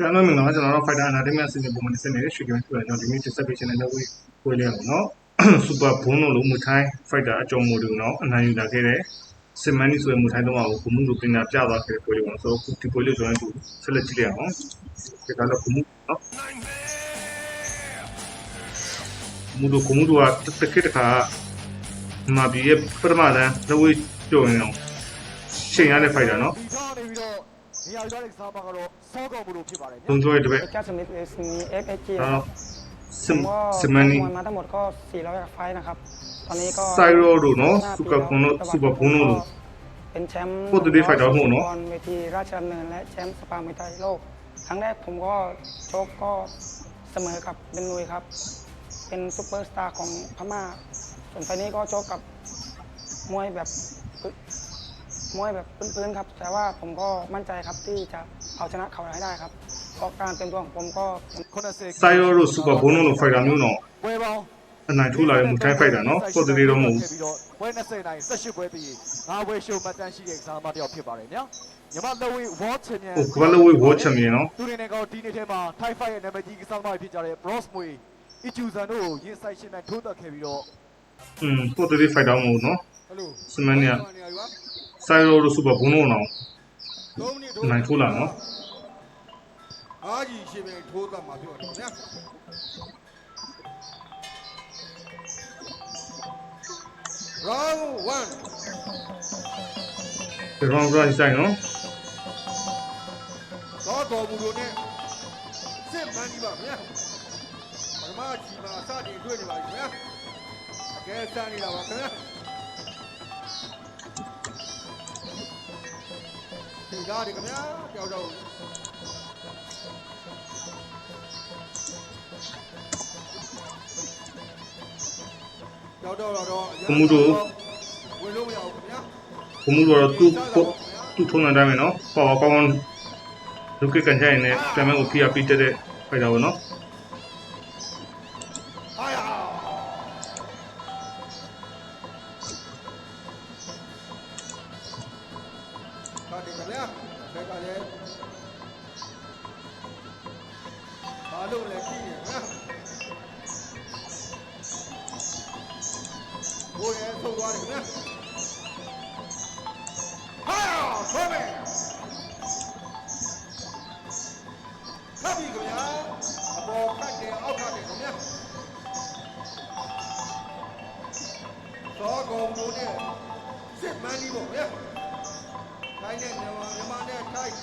ပြန်တော့မင်္ဂလာပါကျွန်တော်တို့ Fighter Entertainment အစီအစဉ်ပုံမှန်တစ်စနေရွှေကင်းပြရကျွန်တော်ဒီနေ့တက်ဆက်ပေးခြင်းတဲ့ဝေးကိုလေးအောင်နော် Super Bone လို့မူထိုင်း Fighter အကြုံမို့တူနော်အနိုင်ယူလာခဲ့တဲ့စင်မန်နီဆိုတဲ့မူထိုင်းတော့ကိုဘုမှုလိုပညာပြသွားခဲ့တဲ့ကိုလေးအောင်ဆိုဒီကိုလေးကျွန်တော်တို့ဆက်လက်ကြည့်လိုက်အောင်ဒီကတော့ဘုမှုနော်မူတို့ဘုမှုတို့ကတစ်ခေတ်တစ်ခါမာဘီရဲ့ပထမတန်းလက်ဝေးကြော်ရင်အောင်ချိန်ရတဲ့ Fighter နော် 미알가ทั้งช่วยด้วยเจ้าสมิธรือสมีเอฟเอจีแล้สมก็สมมานมมาทั้งหมดก็400กว่าไฟท์นะครับ ตอนนี้ก็ไซโรดูเนาะสุกับโนสุบาคุโนดู เป็นแชมป์พูดถึงดีไฟท์ดาวโเนาะบอลเวทีราชดำเนินและแชมป์สปาเมวยไทยโลก ครั้งแรกผมก็โชคก็เสมอกับเบนนุยครับ เป็นซูเปอร์สตาร์ของพม่า ส่วนไฟนี้ก็โชคกับมวยแบบ มวยแบบพื้นๆครับ แต่ว่าผมก็มั่นใจครับที่จะเอาชนะเขาให้ได้ครับเพราะการเตรียมตัวของผมก็ 80 စိုက်ရောတို့စူပါဘုံတို့လိုဖိုက်တာမျိုးတော့ ဝယ်ပေါင်း အနိုင်ထူလာတဲ့မူထိုင်းဖိုက်တာနော်ပေါ်တူလေးတော့မဟုတ်ဘူး ပြီးတော့ဝယ်20နိုင်18ပွဲပြီးငါဝယ်ရှုံမှတ်တမ်းရှိတဲ့ကစားသမားတစ်ယောက်ဖြစ်ပါတယ်ညာညီမလက်ဝေး World Champion ဟိုကမ္ဘာလုံးဝေးဝေါ်ချန်ပီယံနော် သူတွေနဲ့ကောဒီနေ့ထဲမှာ Thai Fight ရဲ့နာမည်ကြီးကစားသမားဖြစ်ကြတဲ့ Bros Mui Ichuzan တို့ကိုရင်ဆိုင်ရှင်နဲ့ထိုးတက်ခဲ့ပြီးတော့ อืมပေါ်တူလေးဖိုက်တာမဟုတ်နော် ဟယ်လို စမန်နီယာ နေရာယူပါစိုက်ရောတို့စူပါဘုံတို့တော့3မိနစ်ထိုးနိုင်ထိုးလာနော်အားကြီးရှင်ပြန်ထိုးတတ်မှာပြောတယ်ဗျာ round 1ဒီရောင်းကရိုင်းဆိုင်နော်တော့တော်ဘူးလို့နဲ့စစ်မှန်ကြီးပါဗျာပထမကြီးမှာစတင်တွေ့နေပါပြီဗျာအကဲစမ်းနေတာပါခင်ဗျာ ဒီကားဒီခင်ဗျာကြောက်တော့ကြောက်တော့တော့ဝင်လို့မရဘူးခင်ဗျာဘုံမှုတို့တော့သူ့သူ့ထုံးတဲ့အတိုင်းပဲနော်ပေါ်ပေါ်ကောင်းကောင်းလူကကန်ချိုင်နဲ့ပြန်မဲ့ကိုဖိအားပေးတတ်တဲ့ဖိုက်တာပေါ့နော် တင်ကြလားဘက်ကလည်းဘာလို့လဲကြည့်ရနော်ဘိုးရဲ့ထုတ်သွားတယ်နော်ဟာဆွဲမယ်ဖတ်ပြီခင်ဗျာအပေါ်ဖတ်တယ်အောက်ဖတ်တယ်ခင်ဗျာသောကုန်မှုနဲ့စစ်မှန်ကြီးပေါ့ဗျာ တိုင်းနဲ့မြန်မာမြန်မာနဲ့တိုင်း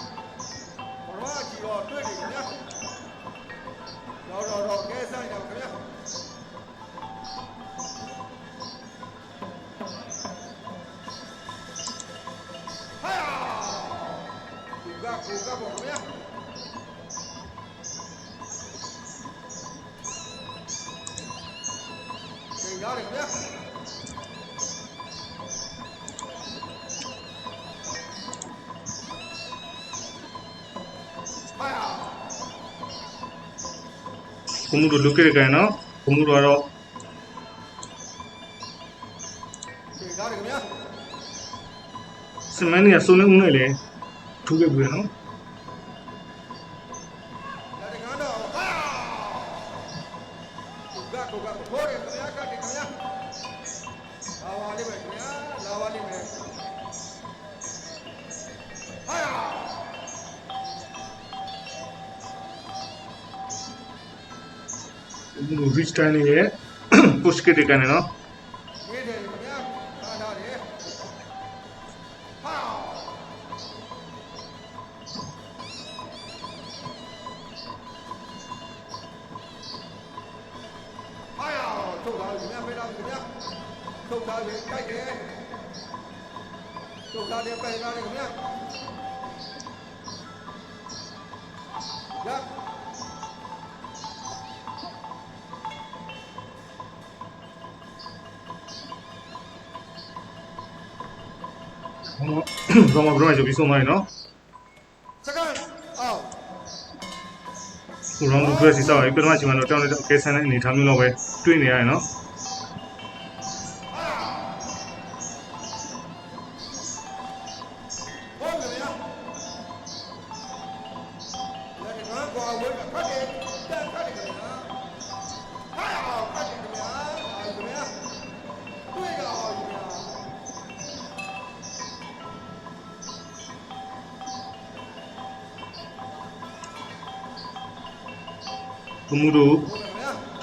ဘရမကြီးတော့တွေ့နေခင်ဗျာ။တော့တော့တော့ကဲဆိုင်တော့ခင်ဗျာ။ဟာဒီကကိုကပေါ့ခင်ဗျာ။ဒီရတယ်ခင်ဗျာ။ ဘုံမှုတို့လုခဲ့ကြရနော်ဘုံမှုတို့ကတော့စမန်နီကစုံနေဦးနေလေထူခဲ့ပြီနော် Stanley ရဲ့ push kick တွေကနေနော်ထုတ်သားတယ်တိုက်တယ်ထုတ်သားတယ်ပြန်လာတယ်ခင်ဗျာ ဆောင်းမဘရောင်းချုပ်ပြီးဆုံးသွားတယ်နော်ဟိုရောင်းလူကစီစားရပြတော့ချိန်မှာတော့တောင်းတဲ့အကဲဆန်းတဲ့အနေထားမျိုးတော့ပဲတွေ့နေရတယ်နော်။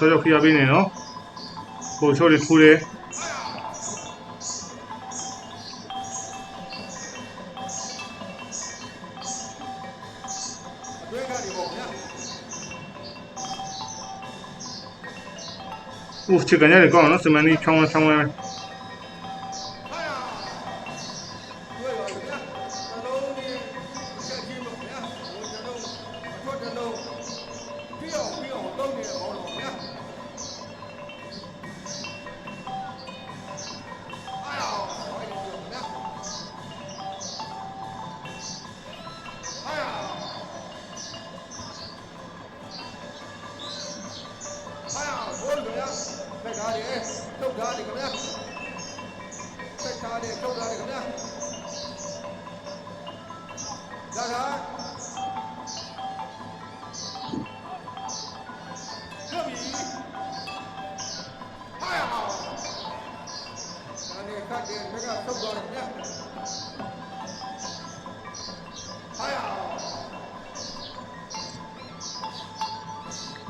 ဆောကြောက်ခရပေးနေနော်ပိုချိုးတွေထိုးတယ်ဦးချစ်ကညာလည်းကောင်းနော်စမန်ကြီးချောင်းချောင်း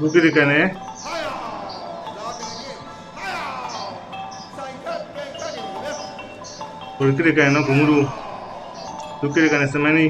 kudirikane kudirikane ya. kudirikane kudirikane kudirikane kudirikane kudirikane kudirikane kudirikane kudirikane kudirikane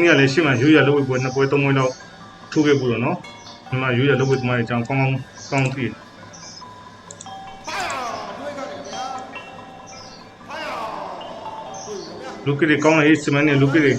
နေ့ကလည်းရှေ့မှာရိုးရလုပ်ဝေးပွဲနှစ်ပွဲသုံးပွဲလောက်ထိုးခဲ့ဘူးတော့နော်ဒီမှာရိုးရလုပ်ဝေးသမားတွေအကြောင်းကောင်းကောင်းကောင်းသိလူကလေးကောင်းလေစမန်နဲ့လူကလေး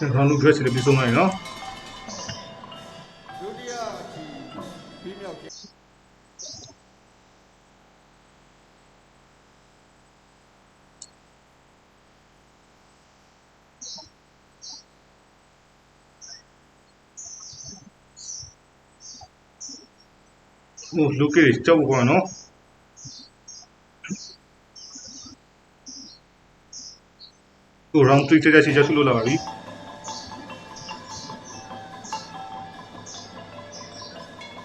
ခေါင်းလူထွက်စီလေးပြီးဆုံးလိုက်နော်ဒုတိယအထိပြီးမြောက်ခဲ့ဟိုလူကြီးကြောက်ကွာနော်ဟို round 3တက်တက်ချီချီဆုလို့လာပါပြီ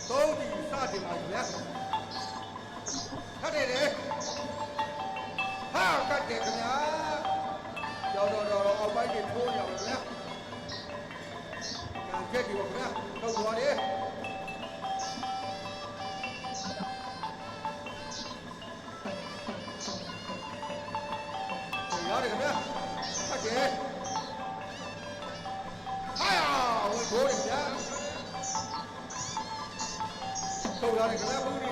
သုံးဒီစတင်ပါရက်ထတ်တယ်လေဟာကတ်တယ်ခင်ဗျာတော်တော်တော်အောက်ပိုင်းတွေထိုးရအောင်ခင်ဗျာကြံချက်ဒီပါခင်ဗျာထုတ်သွားတယ် ಕಾರ್ಯಕ್ರಮ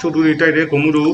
ছোট রিটাইরে কুমড়ো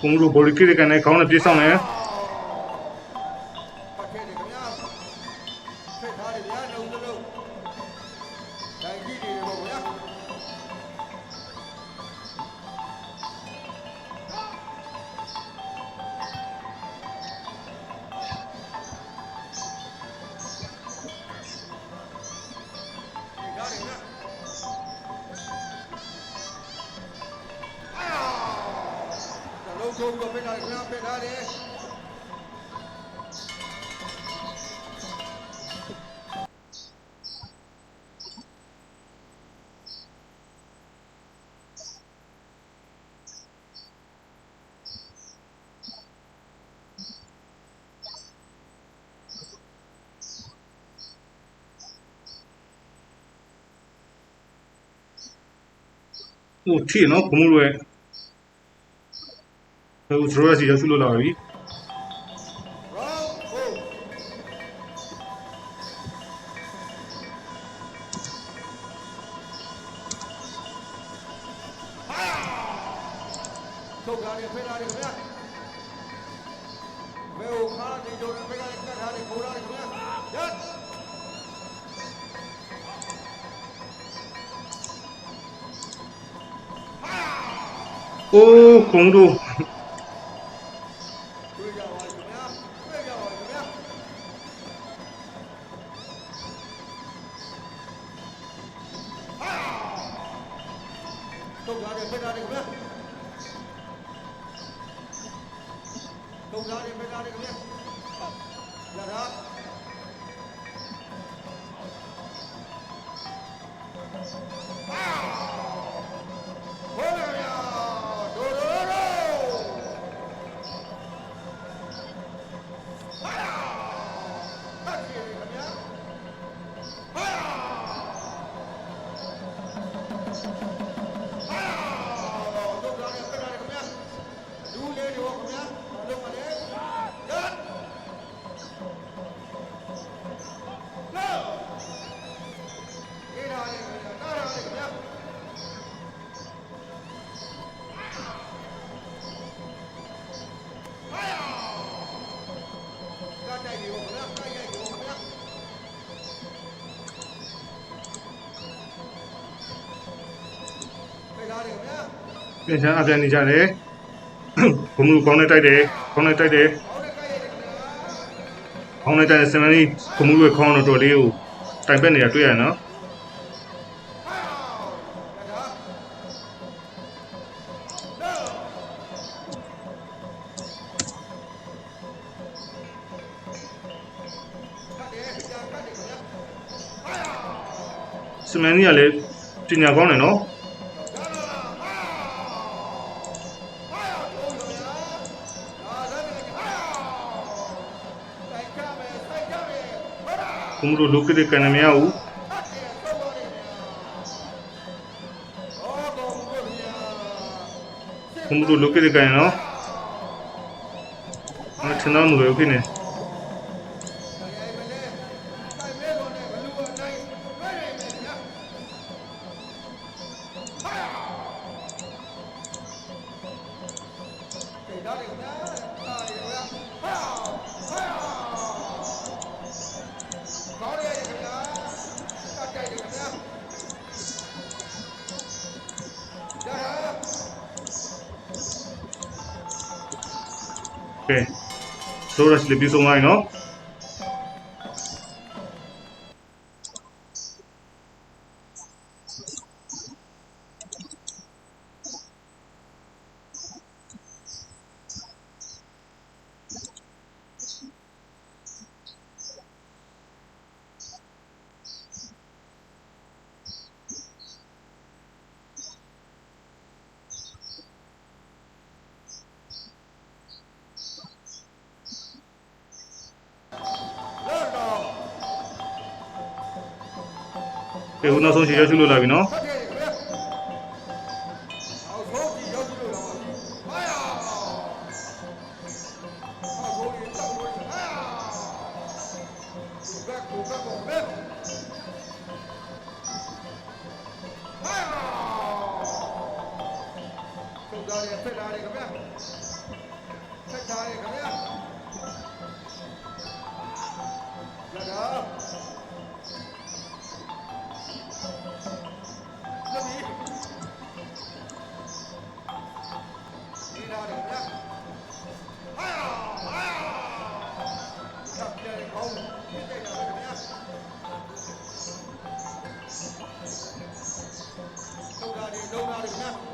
ဘုံတို့ဘော်လီကိရကန်နဲ့ခေါင်းနဲ့ပြေးဆောင်တ ဟိုထီနော်ဘုံတို့ရဲ့ဟိုဒရိုရစီရောက်လို့လာပြီ round four ထုတ်ထားတယ်ဖိထားတယ်ခင်ဗျာဘယ်ဟိုခါနေကြတယ်ဖိထားတယ်ကတ်ထားတယ်ခိုးထားတယ်ခင်ဗျာရတ် အိုးဘုံတို့ ပြန်ချမ်းအပြန်နေကြတယ်ဘုံတို့ခေါင်းနဲ့တိုက်တယ်ခေါင်းနဲ့တိုက်တယ်ဟောင်းနဲ့ကတိုက်ရတယ်ခင်ဗျာခေါင်းနဲ့တိုက်တဲ့စမန်လေးဘုံတို့ရဲ့ခေါင်းတော်တော်လေးကိုတိုင်ပက်နေတာတွေ့ရနော်ဟာဒါလောကတ်တယ်ကြာကတ်တယ်ခင်ဗျာဟာစမန်ကြီးကလည်းပညာကောင်းတယ်နော် လားဘုံတို့လုကိရကန်နဲ့မရဘူးဘုံ ဆိုရစလေးပြီးဆုံးသွားပြီနော် ကဲဦးနောက်ဆုံးရှေ့ရောက်ရှုလို့လာပြီနော်ဖတ်တယ်ခင်ဗျာအောက်ဆုံးကြည့်ရောက်ကြည့်လို့လာပါပြီဟာယာအောက်ဆုံးကြည့်တောက်လို့ဟာယာဘက်ကိုဘက်ကိုဘက်ဟာယာထုတ်တာရဖက်တာရခင်ဗျာဖက်တာရခင်ဗျာ တာ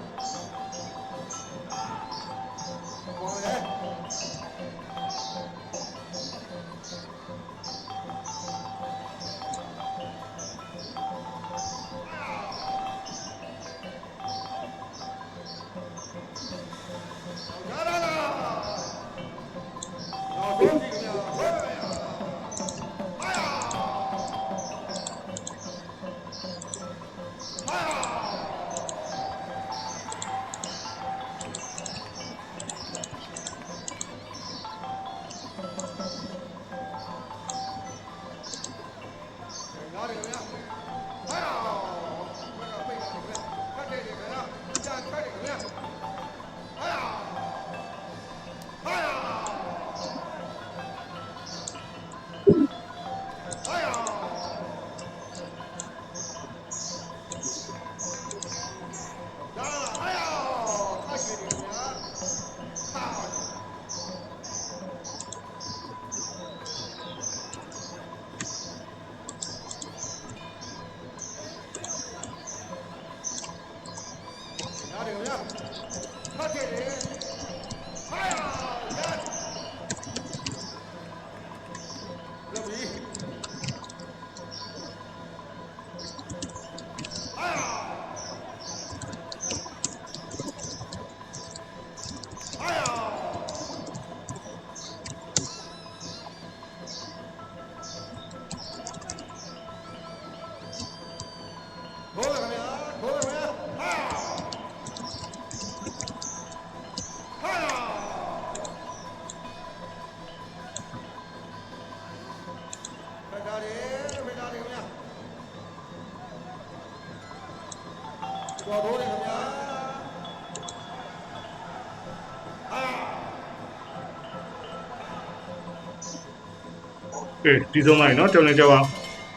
ကဲဒီဆုံးလိုက်နော်ကြောင်နေကြောက်က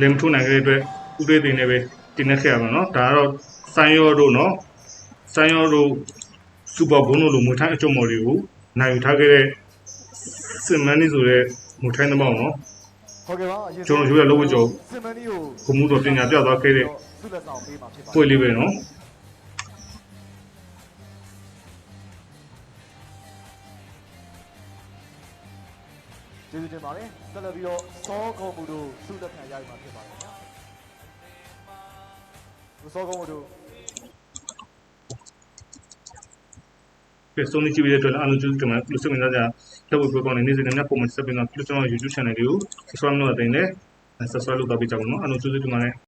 လင်မထုနိုင်ခဲ့တဲ့အတွက်ဥတွေးသိနေပဲတင်နေခဲ့ရမှာနော်ဒါကတော့ဆိုင်းရောတို့နော်ဆိုင်းရောတို့စူပါဘုံတို့လိုမွေထိုင်းအကျုံမော်တွေကိုနိုင်ယူထားခဲ့တဲ့စင်မန်နီဆိုတဲ့မွေထိုင်းသမောင်းနော်ဟုတ်ကဲ့ပါအရင်ကျွန်တော်တို့ရလို့ဝကြောစင်မနီကိုဘုံမှုတော်ပညာပြသွားခဲ့တဲ့သူ့လက်ဆောင်ပေးမှာဖြစ်ပါတပွဲယ်လေးပဲနော် ကျေးဇူးတင်ပါတယ်ဆက်လက်ပြီးတော့စောကောမှုတို့သူ့လက်ခံရယူမှာဖြစ်ပါတယ်ခင်ဗျာစောကောမှုတို့ကဲဆုံးနေကြည့်ပြီးတဲ့အတွက်လည်းအားလုံးကျေးဇူးတင်ပါတယ်လို့စိတ်ဝင်စားကြလက်ဝဲပွဲကောင်းတဲ့နေ့စဉ်နဲ့ပုံမှန်ဆက်ပြီးတော့ကျွန်တော် YouTube channel လေးကို subscribe လုပ်တဲ့တင်နဲ့ subscribe လုပ်တော့ပြကြပါဦးနော်အားလုံးကျေးဇူးတင်ပါတယ်